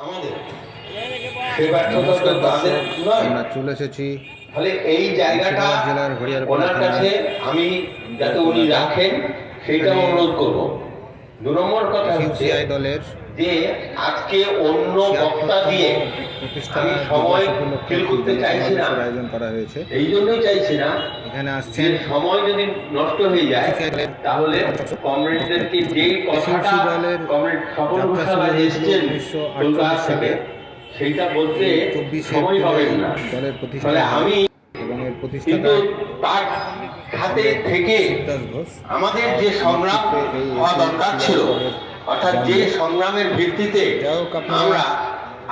আমাদের। আমরা চলে এসেছি ফলে এই জায়গাটা জেলার হরিয়ারপাড়া ওনার কাছে আমি যাতে উনি রাখেন সেইটাও অনুরোধ করব। দু নম্বর কথা হচ্ছে দলের যে আজকে অন্য বক্তা দিয়ে আমি সময় ফিল করতে চাইছি না। আয়োজন করা হয়েছে। এই জন্যই চাইছি না এখানে যে আসছেন সময় যদি নষ্ট হয়ে যায় তাহলে কমরেডদেরকে যেই কথাটা কমরেড এসছেন 1948 কলকাতা থেকে সেইটা বলতে সময় হবে না। দলের প্রতিষ্ঠা আমি এবং এর প্রতিষ্ঠাতা তার হাতে থেকে আমাদের যে সংগ্রাম হওয়া দরকার ছিল অর্থাৎ যে সংগ্রামের ভিত্তিতে আমরা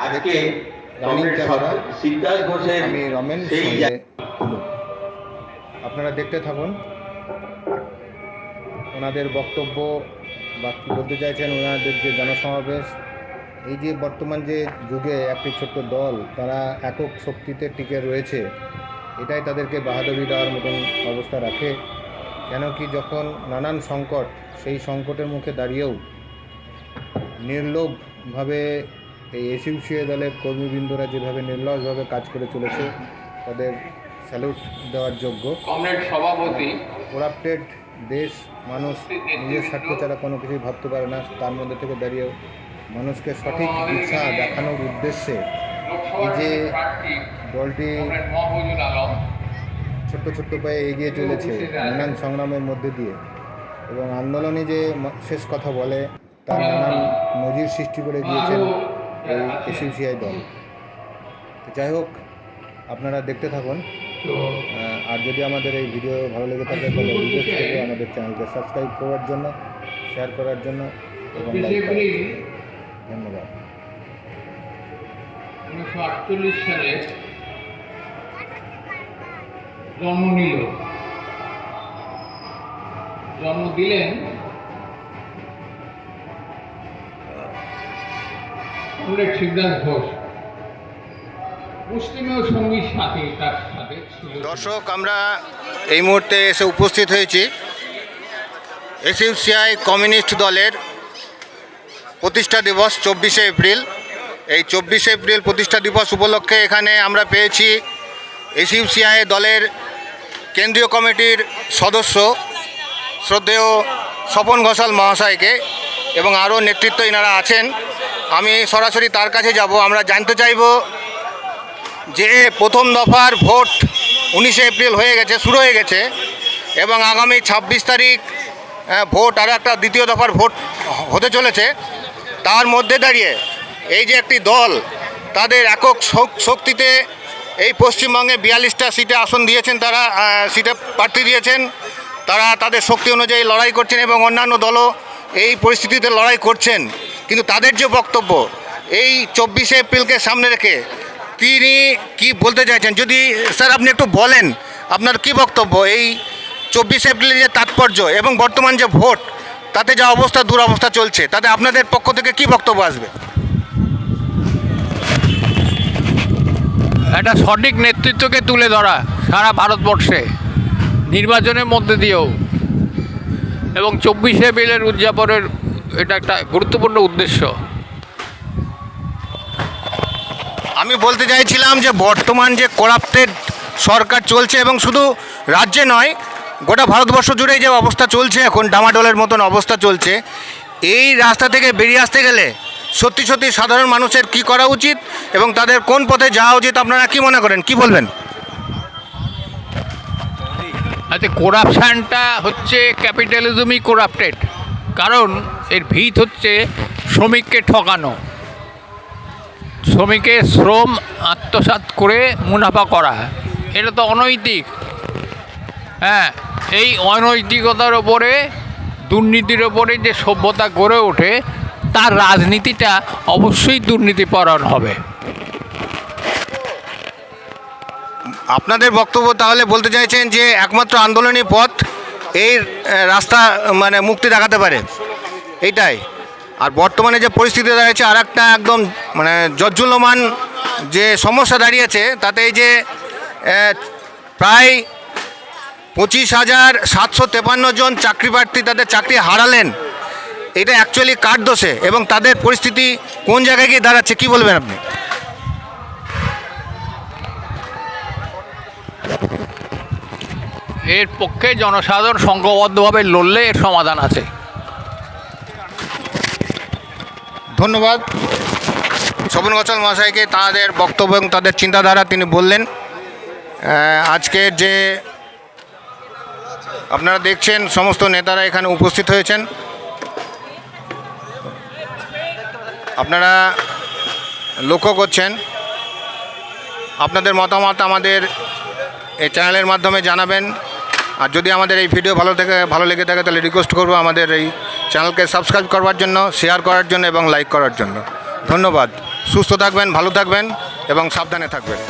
আজকে সিদ্ধার্থ ঘোষের রমেন। আপনারা দেখতে থাকুন ওনাদের বক্তব্য বা কী বলতে চাইছেন ওনাদের যে জনসমাবেশ এই যে বর্তমান যে যুগে একটি ছোট্ট দল তারা একক শক্তিতে টিকে রয়েছে এটাই তাদেরকে বাহাদুরি দেওয়ার মতন অবস্থা রাখে কেন কি যখন নানান সংকট সেই সংকটের মুখে দাঁড়িয়েও নির্লোভভাবে এই এসইউসিএ দলের কর্মীবৃন্দরা যেভাবে নির্লসভাবে কাজ করে চলেছে তাদের স্যালুট দেওয়ার যোগ্য। কমরেড সভাপতি করাপ্টেড দেশ মানুষ নিজের স্বার্থ ছাড়া কোনো কিছুই ভাবতে পারে না। তার মধ্যে থেকে দাঁড়িয়েও মানুষকে সঠিক দিশা দেখানোর উদ্দেশ্যে লোকসভার যে দলটি ছোট্ট ছোট্ট পায়ে এগিয়ে চলেছে নানান সংগ্রামের মধ্যে দিয়ে। এবং আন্দোলনে যে শেষ কথা বলে তার নানান নজির সৃষ্টি করে দিয়েছেন এই এসইউসিআই দল। তো যাই হোক আপনারা দেখতে থাকুন। আর যদি আমাদের এই ভিডিও ভালো লেগে থাকে তাহলে রিকোয়েস্ট করব আমাদের চ্যানেলকে সাবস্ক্রাইব করার জন্য শেয়ার করার জন্য এবং ধন্যবাদ। উনিশশো আটচল্লিশ সালে জন্ম নিল। জন্ম দিলেন কমরেড শিবদাস ঘোষ দর্শক, আমরা এই মুহূর্তে এসে উপস্থিত হয়েছি। এসইউসিআই কমিউনিস্ট দলের প্রতিষ্ঠা দিবস চব্বিশে এপ্রিল। এই চব্বিশে এপ্রিল প্রতিষ্ঠা দিবস উপলক্ষে এখানে আমরা পেয়েছি এসইউসিআই দলের কেন্দ্রীয় কমিটির সদস্য, শ্রদ্ধেয় স্বপন ঘোষাল মহাশয়কে এবং আরও নেতৃত্ব এনারা আছেন। আমি সরাসরি তার কাছে যাব আমরা জানতে চাইব যে প্রথম দফার ভোট উনিশে এপ্রিল হয়ে গেছে শুরু হয়ে গেছে এবং আগামী ছাব্বিশ তারিখ আহ, ভোট আর একটা দ্বিতীয় দফার ভোট হতে চলেছে। তার মধ্যে দাঁড়িয়ে এই যে একটি দল তাদের একক শক- শক্তিতে এই পশ্চিমবঙ্গে বিয়াল্লিশটা সিটে আসন দিয়েছেন তারা সিটে প্রার্থী দিয়েছেন। তারা তাদের শক্তি অনুযায়ী লড়াই করছেন এবং অন্যান্য দলও এই পরিস্থিতিতে লড়াই করছেন। কিন্তু তাদের যে বক্তব্য, এই চব্বিশে এপ্রিলকে সামনে রেখে তিনি কি বলতে চাইছেন? যদি স্যার আপনি একটু বলেন আপনার কি বক্তব্য এই চব্বিশে এপ্রিলের যে তাৎপর্য এবং বর্তমান যে ভোট, তাতে যা অবস্থা, দুরবস্থা চলছে, তাতে আপনাদের পক্ষ থেকে কি বক্তব্য আসবে? একটা সঠিক নেতৃত্বকে তুলে ধরা সারা ভারতবর্ষে, নির্বাচনের মধ্যে দিয়েও। এবং চব্বিশে এপ্রিলের উদযাপনের এটা একটা গুরুত্বপূর্ণ উদ্দেশ্য। আমি বলতে চাইছিলাম যে বর্তমান যে করাপ্টেড সরকার চলছে এবং শুধু রাজ্যে নয় গোটা ভারতবর্ষ জুড়েই যে অবস্থা চলছে এখন ডামাডোলের মতন অবস্থা চলছে এই রাস্তা থেকে বেরিয়ে আসতে গেলে সত্যি সত্যি সাধারণ মানুষের কি করা উচিত এবং তাদের কোন পথে যাওয়া উচিত আপনারা কি মনে করেন? কি বলবেন? আচ্ছা করাপশানটা হচ্ছে ক্যাপিটালিজমই করাপ্টেড কারণ এর ভিত হচ্ছে শ্রমিককে ঠকানো। শ্রমিকের শ্রম আত্মসাৎ করে মুনাফা করা। এটা তো অনৈতিক। হ্যাঁ এই অনৈতিকতার ওপরে, দুর্নীতির ওপরে যে সভ্যতা গড়ে ওঠে, তার রাজনীতিটা অবশ্যই দুর্নীতিপরণ হবে। আপনাদের বক্তব্য তাহলে বলতে চাইছেন যে একমাত্র আন্দোলনী পথ এই রাস্তা মানে মুক্তি দেখাতে পারে। এইটাই আর বর্তমানে যে পরিস্থিতি দাঁড়িয়েছে আর একটা একদম মানে জজ্জুলমান যে সমস্যা দাঁড়িয়েছে, তাতে এই যে প্রায় পঁচিশ হাজার সাতশো তেপান্ন জন চাকরি প্রার্থী তাদের চাকরি হারালেন। এটা অ্যাকচুয়ালি কার দোষে এবং তাদের পরিস্থিতি কোন জায়গায় গিয়ে দাঁড়াচ্ছে, কি বলবেন আপনি? এর পক্ষে জনসাধারণ সংঘবদ্ধভাবে লড়লে এর সমাধান আছে। ধন্যবাদ। শোভন গছল মহাশয়কে তাদের বক্তব্য এবং তাদের চিন্তাধারা তিনি বললেন। আজকের যে আপনারা দেখছেন, সমস্ত নেতারা এখানে উপস্থিত হয়েছেন। আপনারা লক্ষ্য করছেন, আপনাদের মতামত আমাদের এই চ্যানেলের মাধ্যমে জানাবেন। আর যদি আমাদের এই ভিডিও ভালো থেকে, ভালো লেগে থাকে, তাহলে রিকোয়েস্ট করব আমাদের এই চ্যানেলকে সাবস্ক্রাইব করবার জন্য শেয়ার করার জন্য এবং লাইক করার জন্য। ধন্যবাদ। সুস্থ থাকবেন, ভালো থাকবেন এবং সাবধানে থাকবেন.